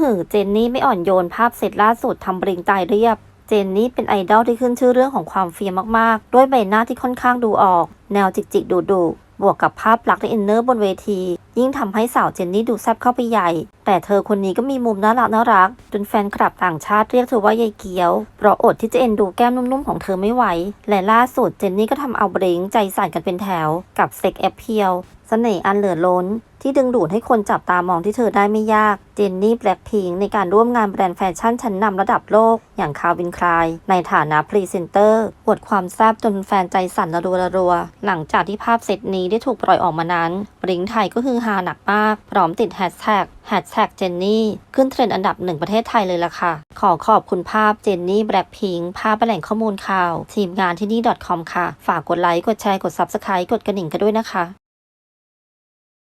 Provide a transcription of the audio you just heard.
หือ เจนนี่ไม่อ่อนโยนภาพเสร็จล่าสุดทำบริงตายเรียบ เจนนี่เป็นไอดอลที่ขึ้นชื่อเรื่องของความเฟียมมากๆ ด้วยใบหน้าที่ค่อนข้างดูออก แนวจิกจิกดุดุๆบวกกับภาพลักษณ์และอินเนอร์บนเวที ยิ่งทำให้สาวเจนนี่ดูแซ่บเข้าไปใหญ่ แต่เธอคนนี้ก็มีมุมน่ารักน่ารัก จนแฟนคลับต่างชาติเรียกเธอว่ายายเกียว เพราะอดที่จะเอ็นดูแก้มนุ่มๆของเธอไม่ไหว และล่าสุดเจนนี่ก็ทำเอาบริงใจสั่นกันเป็นแถว กับเซ็กแอปเพียว สน่ห์อันเหลือล้น ที่ดึงดูดให้คนจับตามองที่เธอได้ไม่ยาก เจนนี่แบล็คพิงในการร่วมงานแบรนด์แฟชั่นชั้นนำระดับโลก อย่างคาวินคลาย ในฐานะพรีเซนเตอร์อวดความแซบจนแฟนใจสั่นระรัวระรัว หลังจากที่ภาพเซตนี้ได้ถูกปล่อยออกมานั้นบริงไทยก็คือฮาหนักมาก พร้อมติดแฮชแท็กแฮชแท็กเจนนี่ขึ้นเทรนด์อันดับหนึ่งประเทศไทยเลยล่ะค่ะ ขอขอบคุณภาพเจนนี่แบล็คพิงภาพแหล่งข้อมูลข่าว ทีมงานที่นี่ .com ค่ะ ฝากกดไลค์ กดแชร์ กด Subscribe กดกระดิ่งกันด้วยนะคะ